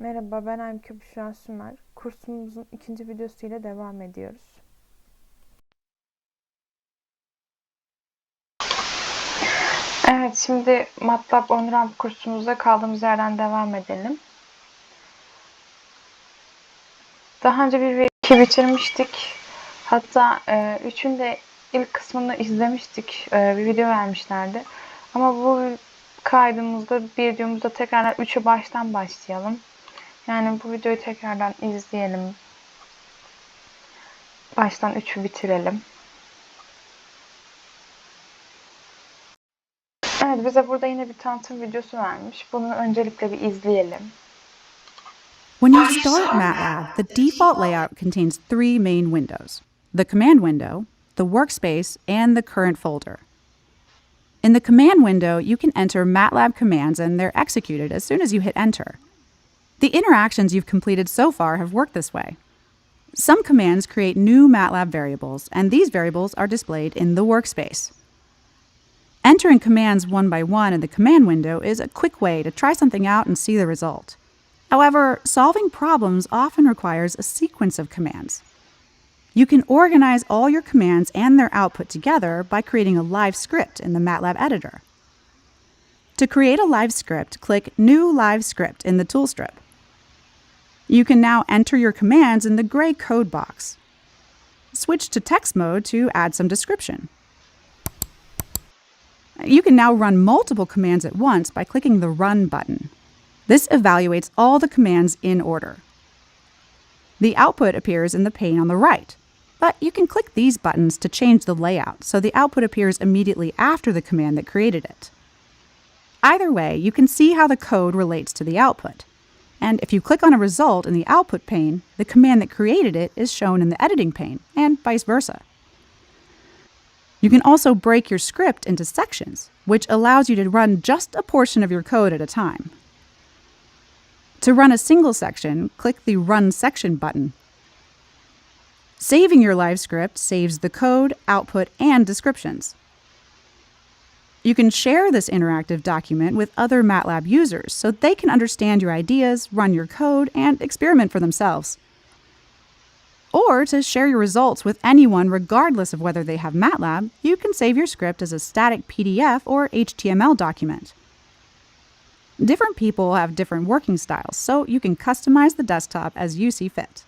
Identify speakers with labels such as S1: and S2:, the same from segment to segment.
S1: Merhaba, ben Aybüke Büşra Sümer. Kursumuzun ikinci videosu ile devam ediyoruz. Evet, şimdi MATLAB OnRamp kursumuza kaldığımız yerden devam edelim. Daha önce bir iki bitirmiştik. Hatta e, üçün de ilk kısmını izlemiştik. E, bir video vermişlerdi. Ama bu kaydımızda, bir videomuzda tekrardan 3'ü baştan başlayalım. Yani bu videoyu tekrardan izleyelim. Baştan 3'ü bitirelim. Evet bize burada yine bir tanıtım videosu vermiş. Bunu öncelikle bir izleyelim.
S2: When you start MATLAB, the default layout contains three main windows the command window, the workspace, and the current folder. In the command window, you can enter MATLAB commands and they're executed as soon as you hit enter. The interactions you've completed so far have worked this way. Some commands create new MATLAB variables, and these variables are displayed in the workspace. Entering commands one by one in the command window is a quick way to try something out and see the result. However, solving problems often requires a sequence of commands. You can organize all your commands and their output together by creating a live script in the MATLAB editor. To create a live script, click New Live Script in the tool strip. You can now enter your commands in the gray code box. Switch to text mode to add some description. You can now run multiple commands at once by clicking the Run button. This evaluates all the commands in order. The output appears in the pane on the right, but you can click these buttons to change the layout so the output appears immediately after the command that created it. Either way, you can see how the code relates to the output. And if you click on a result in the output pane, the command that created it is shown in the editing pane, and vice versa. You can also break your script into sections, which allows you to run just a portion of your code at a time. To run a single section, click the Run Section button. Saving your live script saves the code, output, and descriptions. You can share this interactive document with other MATLAB users so they can understand your ideas, run your code, and experiment for themselves. Or to share your results with anyone regardless of whether they have MATLAB, you can save your script as a static PDF or HTML document. Different people have different working styles, so you can customize the desktop as you see fit.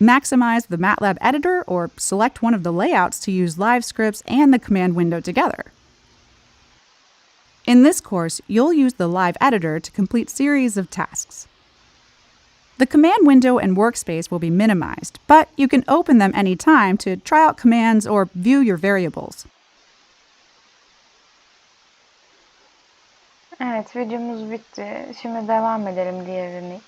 S2: Maximize the MATLAB editor or select one of the layouts to use live scripts and the command window together. In this course, you'll use the live editor to complete series of tasks. The command window and workspace will be minimized, but you can open them anytime to try out commands or view your variables.
S1: Evet videomuz bitti. Şimdi devam edelim diğerini.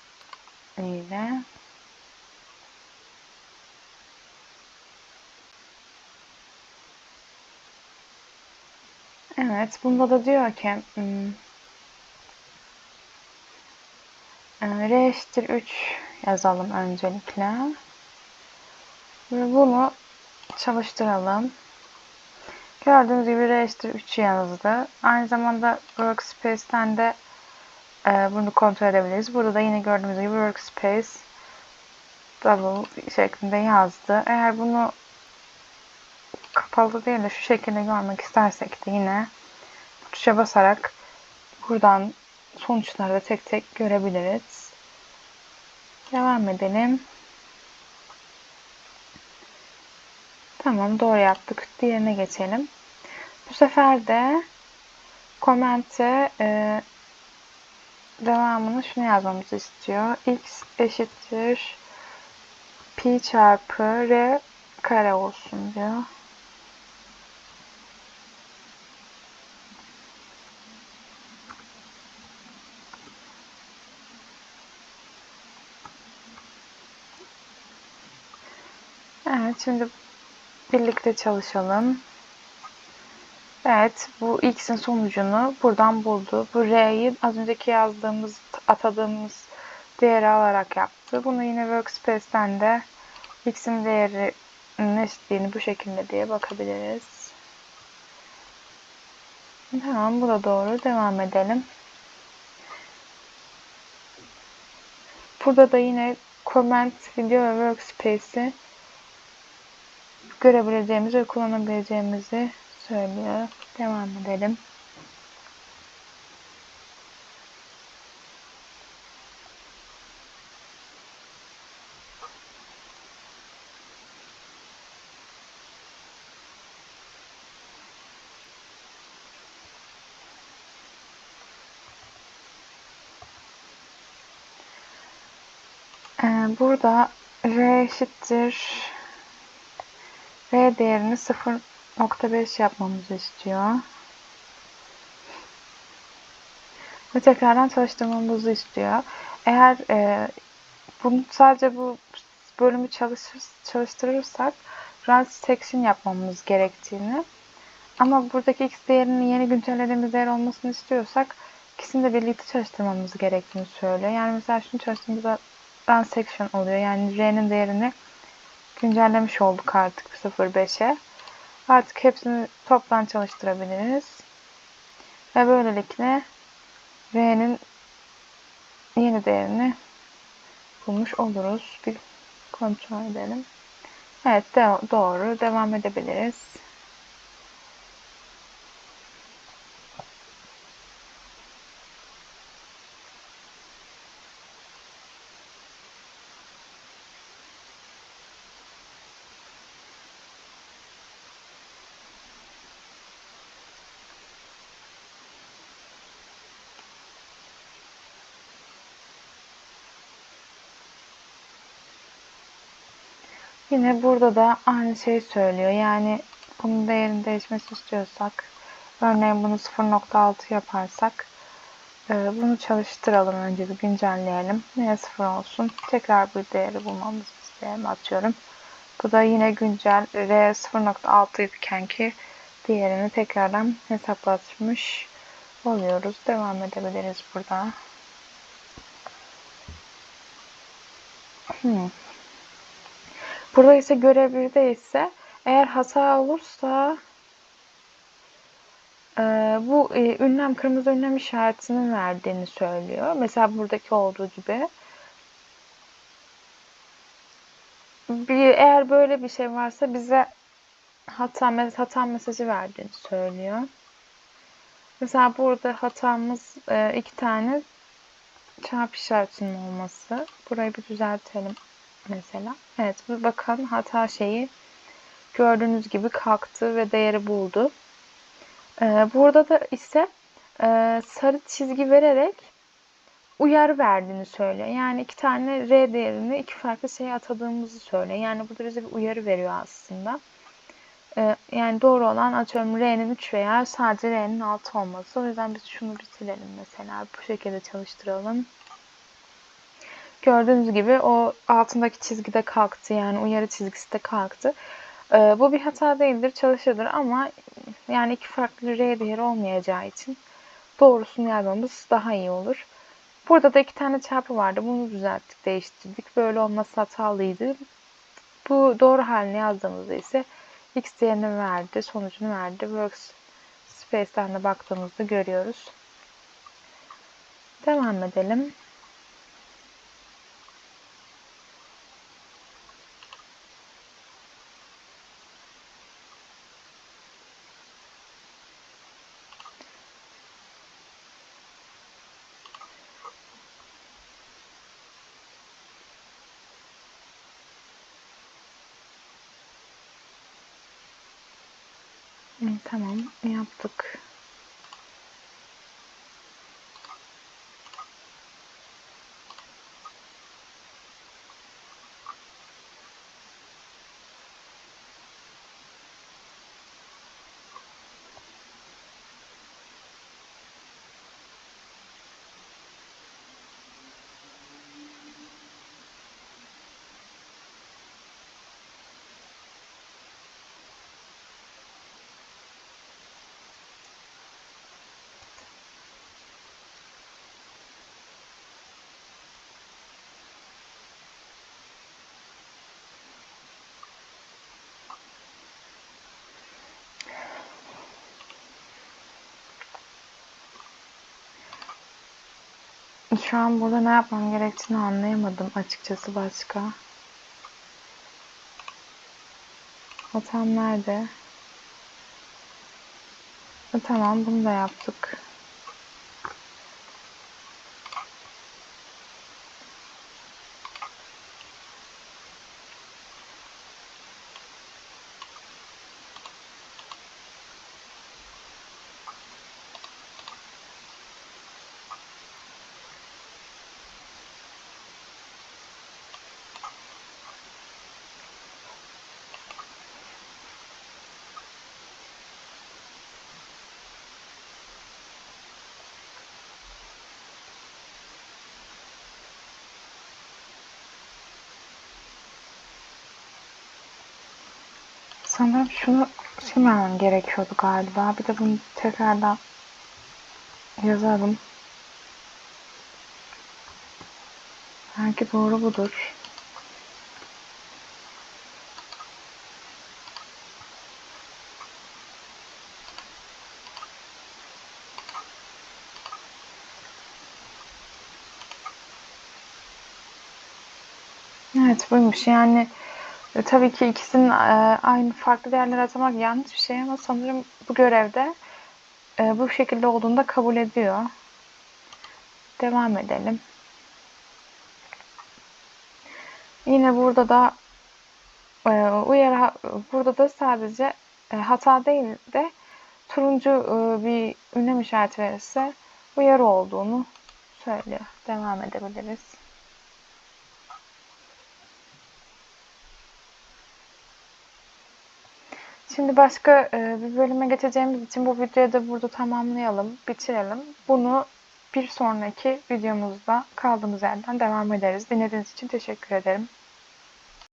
S1: Evet bunda da diyor ki hmm, e, R eşittir 3 yazalım öncelikle. Ve bunu çalıştıralım. Gördüğünüz gibi R eşittir 3 yazdı. Aynı zamanda Workspace'ten de e, bunu kontrol edebiliriz. Burada da yine gördüğünüz gibi Workspace double şeklinde yazdı. Eğer bunu kapalı değil de şu şekilde görmek istersek de yine tuşa basarak buradan sonuçları da tek tek görebiliriz. Devam edelim. Tamam doğru yaptık. Diğerine geçelim. Bu sefer de komente e, devamını şunu yazmamızı istiyor. x eşittir pi çarpı r kare olsun diyor. Evet şimdi birlikte çalışalım. Evet bu x'in sonucunu buradan buldu. Bu r'yi az önceki yazdığımız atadığımız değeri alarak yaptı. Bunu yine workspace'ten de x'in değerinin eşitliğini bu şekilde diye bakabiliriz. Tamam bu da doğru. Devam edelim. Burada da yine comment, video ve workspace'i görebileceğimizi ve kullanabileceğimizi söylüyor. Devam edelim. Ee, burada R eşittir R değerini 0.5 yapmamızı istiyor. Ve tekrardan çalıştırmamızı istiyor. Eğer e, bunu sadece bu bölümü çalışır, çalıştırırsak run section yapmamız gerektiğini ama buradaki x değerinin yeni güncellediğimiz değer olmasını istiyorsak ikisini de birlikte çalıştırmamız gerektiğini söylüyor. Yani mesela şunu çalıştığımızda run section oluyor. Yani r'nin değerini güncellemiş olduk artık 0.5'e. Artık hepsini toplam çalıştırabiliriz. Ve böylelikle r'nin yeni değerini bulmuş oluruz. Bir kontrol edelim. Evet doğru. Devam edebiliriz. Yine burada da aynı şeyi söylüyor. Yani bunun değerini değişmesi istiyorsak örneğin bunu 0.6 yaparsak e, bunu çalıştıralım önce bir güncelleyelim. Yine 0 olsun. Tekrar bir değeri bulmamızı isteyelim. Atıyorum. Bu da yine güncel R 0.6 iken ki diğerini tekrardan hesaplatmış oluyoruz. Devam edebiliriz burada. Hmm. Burada ise görev 1'de ise eğer hata olursa e, bu e, ünlem kırmızı ünlem işaretini verdiğini söylüyor. Mesela buradaki olduğu gibi. Bir, eğer böyle bir şey varsa bize hata, hata mesajı verdiğini söylüyor. Mesela burada hatamız e, iki tane çarpı işaretinin olması. Burayı bir düzeltelim mesela. Evet bir bakın hata şeyi gördüğünüz gibi kalktı ve değeri buldu. Ee, burada da ise e, sarı çizgi vererek uyarı verdiğini söylüyor. Yani iki tane R değerini iki farklı şeye atadığımızı söylüyor. Yani burada bize bir uyarı veriyor aslında. Ee, yani doğru olan atıyorum R'nin 3 veya sadece R'nin 6 olması. O yüzden biz şunu bir silelim mesela. Bu şekilde çalıştıralım. Gördüğünüz gibi o altındaki çizgi de kalktı. Yani uyarı çizgisi de kalktı. Ee, bu bir hata değildir, çalışırdır ama yani iki farklı R değeri olmayacağı için doğrusunu yazmamız daha iyi olur. Burada da iki tane çarpı vardı. Bunu düzelttik, değiştirdik. Böyle olması hatalıydı. Bu doğru halini yazdığımızda ise x değerini verdi, sonucunu verdi. Workspace'den de baktığımızda görüyoruz. Devam edelim. Tamam, yaptık. Şu an burada ne yapmam gerektiğini anlayamadım açıkçası başka. Hatam nerede? Tamam bunu da yaptık. Sanırım şunu silmemem gerekiyordu galiba. Bir de bunu tekrardan yazalım. Belki doğru budur. Evet buymuş. Yani e, tabii ki ikisinin e, aynı farklı değerler atamak yanlış bir şey ama sanırım bu görevde e, bu şekilde olduğunda kabul ediyor. Devam edelim. Yine burada da e, uyarı burada da sadece hata değil de turuncu bir ünlem işareti verirse uyarı olduğunu söylüyor. Devam edebiliriz. Şimdi başka e, bir bölüme geçeceğimiz için bu videoyu da burada tamamlayalım, bitirelim. Bunu bir sonraki videomuzda kaldığımız yerden devam ederiz. Dinlediğiniz için teşekkür ederim.